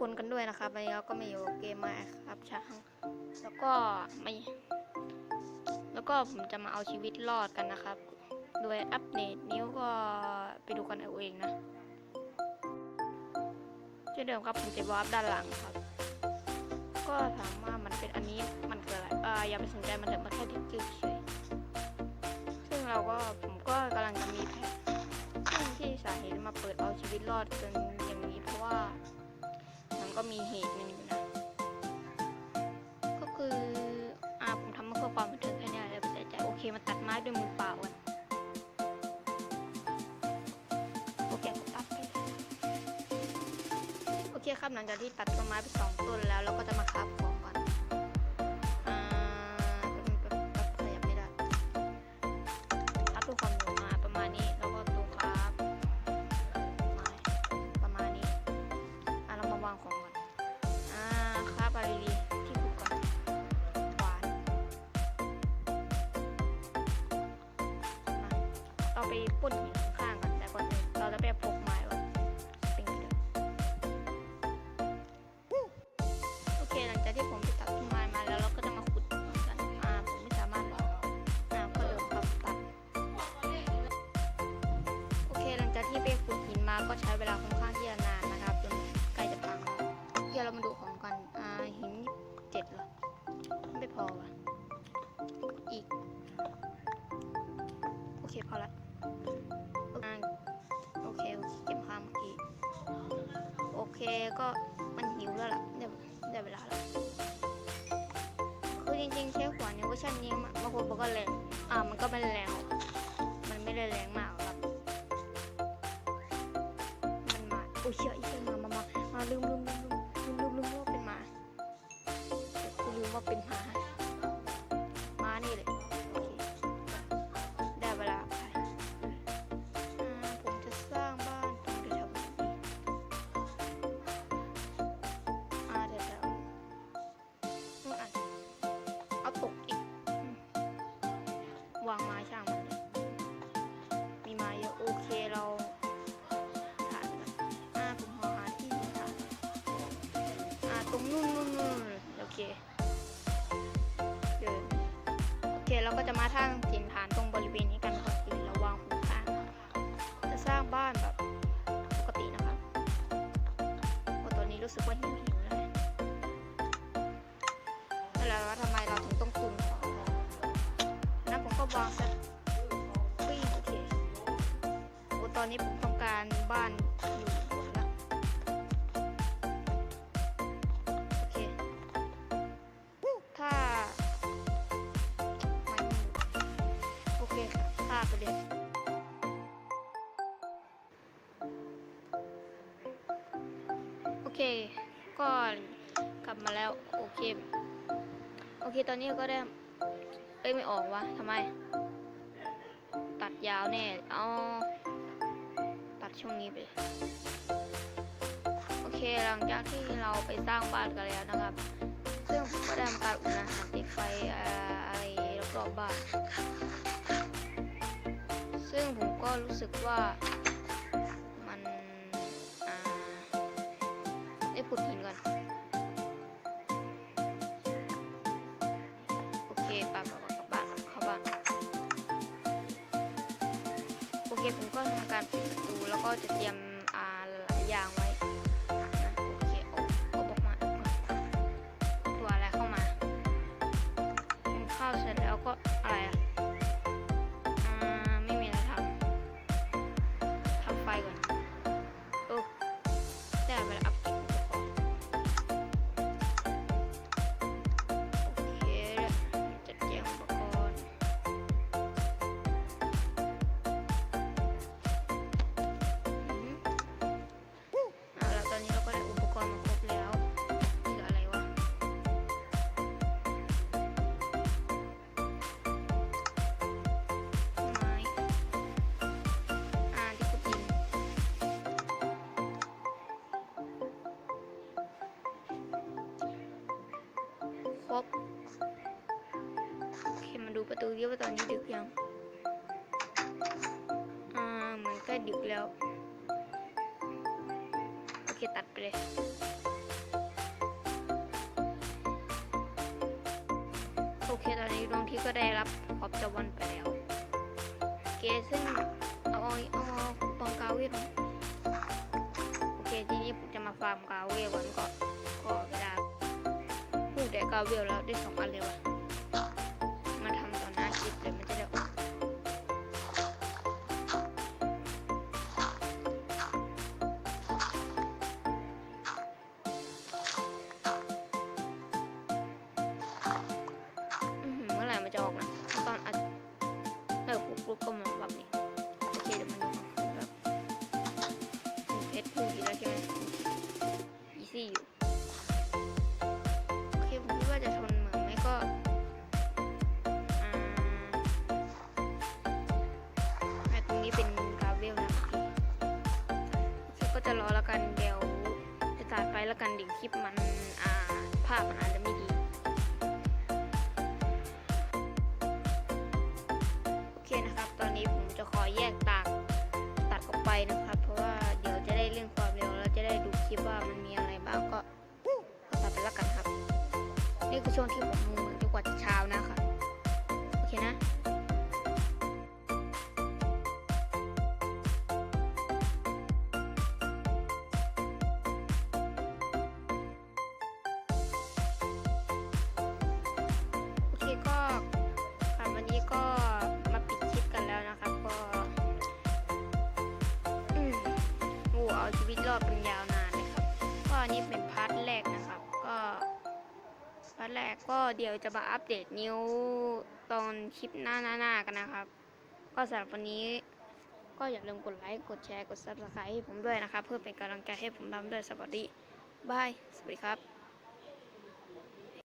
คนกันด้วยนะครับวันนี้เราก็มาอยู่เกมมาครับช้างแล้วก็ไม่แล้วก็ผมจะมาเอาชีวิตรอดกันนะครับ โดยอัปเดตนิ้วก็ไปดูกันเอาเองนะเช่นเดิมครับผมจะวาร์ปด้านหลังครับ ก็ถามว่ามันเป็นอันนี้มันคืออะไรอ่าอย่าไปสนใจมันเถอะมันแค่ติ๊กเฉยซึ่งเราก็ผมก็กำลังจะมีแผนซึ่งที่สาเหตุมาเปิดเอาชีวิตรอดกัน มันก็มีเหตุมันอยู่นะ ก็คือ อ่าผมทำมาเพื่อความบันเทิงแค่นี้แหละเสียใจโอเคมาตัดไม้ด้วยมือเปล่ากันโอเคผมตัดไปโอเคครับหลังจากที่ตัดต้นไม้ไปสองต้นแล้วเราก็จะมาคราฟของ ไปปุ่นหินข้างกันแต่ก่อนอื่นเราจะไปพกไม้ก่อนเป็นไงเด้อโอเคหลังจากที่ผมไปตัดต้นไม้มาแล้วเราก็จะมาขุดกันอ่าผมไม่สามารถหรอกอ่าก็เริ่มับตัดโอเคหลังจากที่ไปขุดหินมาก็ใช้เวลา ก็มันหิวแล้วล่ะเดี๋ยวเด้เวลาแล้วคือจริงๆใช้หัวในเวอร์ชันนี้บางคนบอกก็แรงอ่ามันก็ไม่แรงหรอกมันไม่ได้แรงมากหรอกครับมันมาโอ้ยเชื่ออีเชื่อมามามามาลืมลืม นู่นนู่นนู่นโอเคเดินโอเคเราก็จะมาทางถิ่นฐานตรงบริเวณนี้กันก่อนอื่นเราวางหูข้างจะสร้างบ้านแบบปกตินะครับเพราะตอนนี้รู้สึกว่าหิวหิวแล้วนั่นแหละว่าทำไมเราถึงต้องคุมของนะผมก็วางสักปิ้งโอเคโอ้ตอนนี้ผมต้องการบ้านอยู่ เคก็กลับมาแล้วโอเค โอเคตอนนี้ก็ได้ เอ้ยไม่ออกวะทำไม ตัดยาวแน่เอาตัดช่วงนี้ไป โอเคหลังจากที่เราไปสร้างบ้านกันแล้วนะครับ ซึ่งก็ได้ทำการอุ่นอาหารติดไฟอะไรรอบๆบ้าน ซึ่งผมก็รู้สึกว่า โอเคไปไปไปกลับบ้านเข้าบ้านโอเคผมก็ทำการปิดประตูแล้วก็จะเตรียมอ่าหลายอย่างไว้โอเคโอ้โอ้บอกมาตัวอะไรเข้ามากินข้าวเสร็จแล้วก็อะไรอะ ครบโอเคมาดูประตูเดิว่าตอนนี้ดึกยังอ่าเหมือนใกล้ดึกแล้ว โอเคตัดไปเลยโอเคตอนนี้ดวงที่ก็ได้รับขอบจวันไปแล้วเกซึ่งเอาเอาอาปองกาเวทโอเคทีนี้ผมจะมาฟาร์มกาเวทวันก่อนก็เวลา กาเวลแล้วได้สองอันเลยว่ะมาทำต่อหน้าคลิปเลย ก็จะรอแล้วกันเดี๋ยวจะตัดไปแล้วกันเดี๋ยวคลิปมันอ่าภาพมันอาจจะไม่ดีโอเคนะครับ ตอนนี้ผมจะขอแยกตากตัดออกไปนะครับ เพราะว่าเดี๋ยวจะได้เรื่องความเร็วแล้วจะได้ดูคลิปว่ามันมีอะไรบ้างก็ตัดไปแล้วกันครับ นี่คือช่วงที่ผม นี้เป็นพาร์ทแรกนะครับ ก็พาร์ทแรกก็เดี๋ยวจะมาอัปเดตนิ้วตอนคลิปหน้าๆๆกันนะครับ ก็สำหรับวันนี้ก็อย่าลืมกดไลค์ กดแชร์ กด subscribe ให้ผมด้วยนะครับ เพื่อเป็นกำลังใจให้ผมทำด้วยสวัสดีบาย สวัสดีครับ